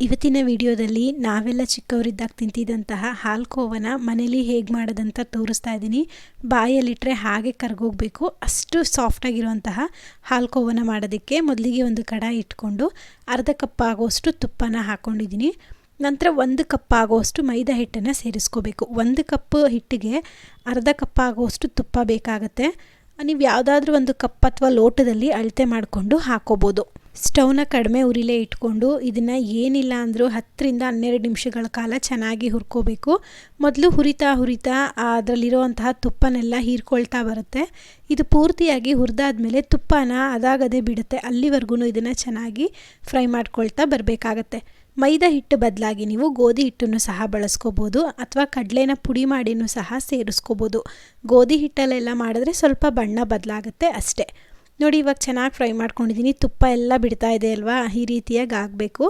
ಇವತ್ತಿನ ವಿಡಿಯೋದಲ್ಲಿ ನಾವೆಲ್ಲ ಚಿಕ್ಕವರಿದ್ದಾಗ ತಿಂತಿದ್ದಂತಹ ಹಾಲ್ಕೋವನ ಮನೇಲಿ ಹೇಗೆ ಮಾಡೋದಂತ ತೋರಿಸ್ತಾ ಇದ್ದೀನಿ. ಬಾಯಲ್ಲಿಟ್ಟರೆ ಹಾಗೆ ಕರ್ಗೋಗ್ಬೇಕು. ಅಷ್ಟು ಸಾಫ್ಟಾಗಿರುವಂತಹ ಹಾಲ್ಕೋವನ ಮಾಡೋದಕ್ಕೆ ಮೊದಲಿಗೆ ಒಂದು ಕಡಾಯಿ ಇಟ್ಕೊಂಡು ಅರ್ಧ ಕಪ್ ಆಗೋಷ್ಟು ತುಪ್ಪನ ಹಾಕ್ಕೊಂಡಿದ್ದೀನಿ ನಂತರ ಒಂದು ಕಪ್ ಆಗೋಷ್ಟು ಮೈದಾ ಹಿಟ್ಟನ್ನು ಸೇರಿಸ್ಕೋಬೇಕು. ಒಂದು ಕಪ್ ಹಿಟ್ಟಿಗೆ ಅರ್ಧ ಕಪ್ ಆಗೋಷ್ಟು ತುಪ್ಪ ಬೇಕಾಗತ್ತೆ. ನೀವು ಯಾವುದಾದ್ರೂ ಒಂದು ಕಪ್ ಅಥವಾ ಲೋಟದಲ್ಲಿ ಅಳತೆ ಮಾಡಿಕೊಂಡು ಹಾಕೋಬೋದು. ಸ್ಟವ್ನ ಕಡಿಮೆ ಉರಿಲೇ ಇಟ್ಕೊಂಡು ಇದನ್ನು ಏನಿಲ್ಲ ಅಂದರೂ ಹತ್ತರಿಂದ ಹನ್ನೆರಡು ನಿಮಿಷಗಳ ಕಾಲ ಚೆನ್ನಾಗಿ ಹುರ್ಕೋಬೇಕು. ಮೊದಲು ಹುರಿತಾ ಹುರಿತಾ ಅದರಲ್ಲಿರುವಂತಹ ತುಪ್ಪನೆಲ್ಲ ಹೀರ್ಕೊಳ್ತಾ ಬರುತ್ತೆ. ಇದು ಪೂರ್ತಿಯಾಗಿ ಹುರಿದಾದ್ಮೇಲೆ ತುಪ್ಪನ ಅದಾಗದೇ ಬಿಡುತ್ತೆ. ಅಲ್ಲಿವರೆಗೂ ಇದನ್ನು ಚೆನ್ನಾಗಿ ಫ್ರೈ ಮಾಡ್ಕೊಳ್ತಾ ಬರಬೇಕಾಗತ್ತೆ. ಮೈದಾ ಹಿಟ್ಟು ಬದಲಾಗಿ ನೀವು ಗೋಧಿ ಹಿಟ್ಟನ್ನು ಸಹ ಬಳಸ್ಕೋಬೋದು ಅಥವಾ ಕಡಲೆನ ಪುಡಿ ಮಾಡಿನೂ ಸಹ ಸೇರಿಸ್ಕೋಬೋದು. ಗೋಧಿ ಹಿಟ್ಟಲ್ಲೆಲ್ಲ ಮಾಡಿದ್ರೆ ಸ್ವಲ್ಪ ಬಣ್ಣ ಬದಲಾಗುತ್ತೆ ಅಷ್ಟೇ. ನೋಡಿ, ಇವಾಗ ಚೆನ್ನಾಗಿ ಫ್ರೈ ಮಾಡ್ಕೊಂಡಿದ್ದೀನಿ ತುಪ್ಪ ಎಲ್ಲ ಬಿಡ್ತಾ ಇದೆ ಅಲ್ವಾ? ಈ ರೀತಿಯಾಗಿ ಆಗಬೇಕು.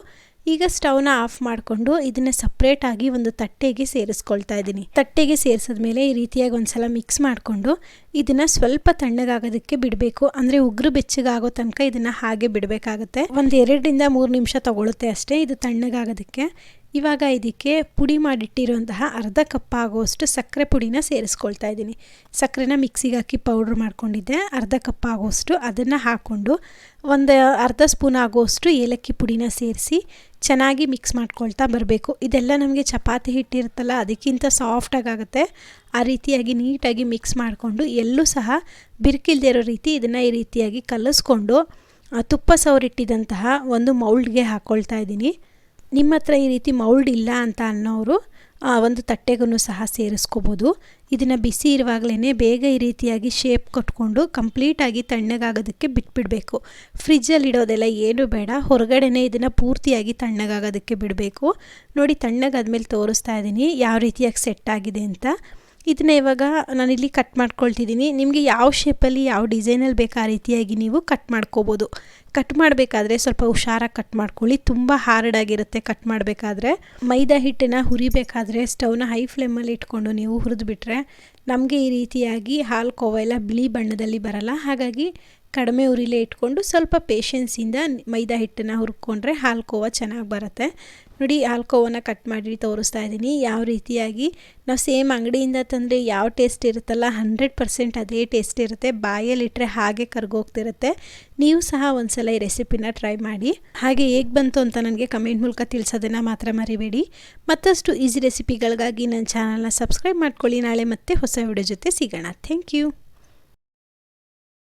ಈಗ ಸ್ಟವ್ನ ಆಫ್ ಮಾಡಿಕೊಂಡು ಇದನ್ನು ಸಪ್ರೇಟಾಗಿ ಒಂದು ತಟ್ಟೆಗೆ ಸೇರಿಸ್ಕೊಳ್ತಾ ಇದ್ದೀನಿ ತಟ್ಟೆಗೆ ಸೇರಿಸಿದ್ಮೇಲೆ ಈ ರೀತಿಯಾಗಿ ಒಂದ್ಸಲ ಮಿಕ್ಸ್ ಮಾಡಿಕೊಂಡು ಇದನ್ನು ಸ್ವಲ್ಪ ತಣ್ಣಗಾಗೋದಕ್ಕೆ ಬಿಡಬೇಕು. ಅಂದರೆ ಉಗುರು ಬೆಚ್ಚಗಾಗೋ ತನಕ ಇದನ್ನು ಹಾಗೆ ಬಿಡಬೇಕಾಗುತ್ತೆ. ಒಂದು ಎರಡರಿಂದ ಮೂರು ನಿಮಿಷ ತಗೊಳುತ್ತೆ ಅಷ್ಟೇ ಇದು ತಣ್ಣಗಾಗೋದಕ್ಕೆ. ಇವಾಗ ಇದಕ್ಕೆ ಪುಡಿ ಮಾಡಿಟ್ಟಿರುವಂತಹ ಅರ್ಧ ಕಪ್ ಆಗುವಷ್ಟು ಸಕ್ಕರೆ ಪುಡಿನ ಸೇರಿಸ್ಕೊಳ್ತಾ ಇದ್ದೀನಿ. ಸಕ್ಕರೆನ ಮಿಕ್ಸಿಗೆ ಹಾಕಿ ಪೌಡ್ರ್ ಮಾಡ್ಕೊಂಡಿದ್ದೆ. ಅರ್ಧ ಕಪ್ ಆಗುವಷ್ಟು ಅದನ್ನು ಹಾಕ್ಕೊಂಡು ಒಂದು ಅರ್ಧ ಸ್ಪೂನ್ ಆಗುವಷ್ಟು ಏಲಕ್ಕಿ ಪುಡಿನ ಸೇರಿಸಿ ಚೆನ್ನಾಗಿ ಮಿಕ್ಸ್ ಮಾಡ್ಕೊಳ್ತಾ ಬರಬೇಕು. ಇದೆಲ್ಲ ನಮಗೆ ಚಪಾತಿ ಹಿಟ್ಟಿರುತ್ತಲ್ಲ, ಅದಕ್ಕಿಂತ ಸಾಫ್ಟಾಗುತ್ತೆ ಆ ರೀತಿಯಾಗಿ ನೀಟಾಗಿ ಮಿಕ್ಸ್ ಮಾಡಿಕೊಂಡು ಎಲ್ಲೂ ಸಹ ಬಿರುಕಿಲ್ದೇ ಇರೋ ರೀತಿ ಇದನ್ನು ಈ ರೀತಿಯಾಗಿ ಕಲಸ್ಕೊಂಡು ತುಪ್ಪ ಸವರಿಟ್ಟಿದ್ದಂತಹ ಒಂದು ಮೌಲ್ಡ್ಗೆ ಹಾಕ್ಕೊಳ್ತಾ ಇದ್ದೀನಿ. ನಿಮ್ಮ ಹತ್ರ ಈ ರೀತಿ ಮೌಲ್ಡ್ ಇಲ್ಲ ಅಂತ ಅನ್ನೋರು ಒಂದು ತಟ್ಟೆಗೂ ಸಹ ಸೇರಿಸ್ಕೋಬೋದು. ಇದನ್ನು ಬಿಸಿ ಇರುವಾಗಲೇ ಬೇಗ ಈ ರೀತಿಯಾಗಿ ಶೇಪ್ ಕೊಟ್ಕೊಂಡು ಕಂಪ್ಲೀಟಾಗಿ ತಣ್ಣಗಾಗೋದಕ್ಕೆ ಬಿಟ್ಬಿಡಬೇಕು. ಫ್ರಿಜ್ಜಲ್ಲಿ ಇಡೋದೆಲ್ಲ ಏನು ಬೇಡ. ಹೊರಗಡೆನೇ ಇದನ್ನು ಪೂರ್ತಿಯಾಗಿ ತಣ್ಣಗಾಗೋದಕ್ಕೆ ಬಿಡಬೇಕು. ನೋಡಿ, ತಣ್ಣಗಾದ್ಮೇಲೆ ತೋರಿಸ್ತಾ ಇದ್ದೀನಿ ಯಾವ ರೀತಿಯಾಗಿ ಸೆಟ್ ಆಗಿದೆ ಅಂತ. ಇದನ್ನ ಇವಾಗ ನಾನಿಲ್ಲಿ ಕಟ್ ಮಾಡ್ಕೊಳ್ತಿದ್ದೀನಿ ನಿಮಗೆ ಯಾವ ಶೇಪಲ್ಲಿ ಯಾವ ಡಿಸೈನಲ್ಲಿ ಬೇಕು ಆ ರೀತಿಯಾಗಿ ನೀವು ಕಟ್ ಮಾಡ್ಕೋಬೋದು. ಕಟ್ ಮಾಡಬೇಕಾದ್ರೆ ಸ್ವಲ್ಪ ಹುಷಾರಾಗಿ ಕಟ್ ಮಾಡ್ಕೊಳ್ಳಿ. ತುಂಬ ಹಾರ್ಡಾಗಿರುತ್ತೆ ಕಟ್ ಮಾಡಬೇಕಾದ್ರೆ. ಮೈದಾ ಹಿಟ್ಟನ್ನು ಹುರಿಬೇಕಾದ್ರೆ ಸ್ಟವ್ನ ಹೈ ಫ್ಲೇಮಲ್ಲಿ ಇಟ್ಕೊಂಡು ನೀವು ಹುರಿದ್ಬಿಟ್ರೆ ನಮಗೆ ಈ ರೀತಿಯಾಗಿ ಹಾಲು ಕೋವ ಎಲ್ಲ ಬಿಳಿ ಬಣ್ಣದಲ್ಲಿ ಬರಲ್ಲ. ಹಾಗಾಗಿ ಕಡಿಮೆ ಉರಿಲೇ ಇಟ್ಕೊಂಡು ಸ್ವಲ್ಪ ಪೇಷನ್ಸಿಂದ ಮೈದಾ ಹಿಟ್ಟನ್ನು ಹುರ್ಕೊಂಡ್ರೆ ಹಾಲು ಕೋವ ಚೆನ್ನಾಗಿ ಬರುತ್ತೆ. ನೋಡಿ, ಹಾಲು ಕೋವನ ಕಟ್ ಮಾಡಿ ತೋರಿಸ್ತಾ ಇದ್ದೀನಿ. ಯಾವ ರೀತಿಯಾಗಿ ನಾವು ಸೇಮ್ ಅಂಗಡಿಯಿಂದ ತಂದರೆ ಯಾವ ಟೇಸ್ಟ್ ಇರುತ್ತಲ್ಲ ಹಂಡ್ರೆಡ್ ಪರ್ಸೆಂಟ್ ಅದೇ ಟೇಸ್ಟ್ ಇರುತ್ತೆ. ಬಾಯಲ್ಲಿಟ್ಟರೆ ಹಾಗೆ ಕರ್ಗೋಗ್ತಿರುತ್ತೆ. ನೀವು ಸಹ ಒಂದ್ಸಲ ಈ ರೆಸಿಪಿನ ಟ್ರೈ ಮಾಡಿ. ಹಾಗೆ ಹೇಗೆ ಬಂತು ಅಂತ ನನಗೆ ಕಮೆಂಟ್ ಮೂಲಕ ತಿಳಿಸೋದನ್ನು ಮಾತ್ರ ಮರಿಬೇಡಿ. ಮತ್ತಷ್ಟು ಈಸಿ ರೆಸಿಪಿಗಳಿಗಾಗಿ ನನ್ನ ಚಾನಲ್ನ ಸಬ್ಸ್ಕ್ರೈಬ್ ಮಾಡ್ಕೊಳ್ಳಿ. ನಾಳೆ ಮತ್ತೆ ಹೊಸ ವಿಡಿಯೋ ಜೊತೆ ಸಿಗೋಣ. Thank you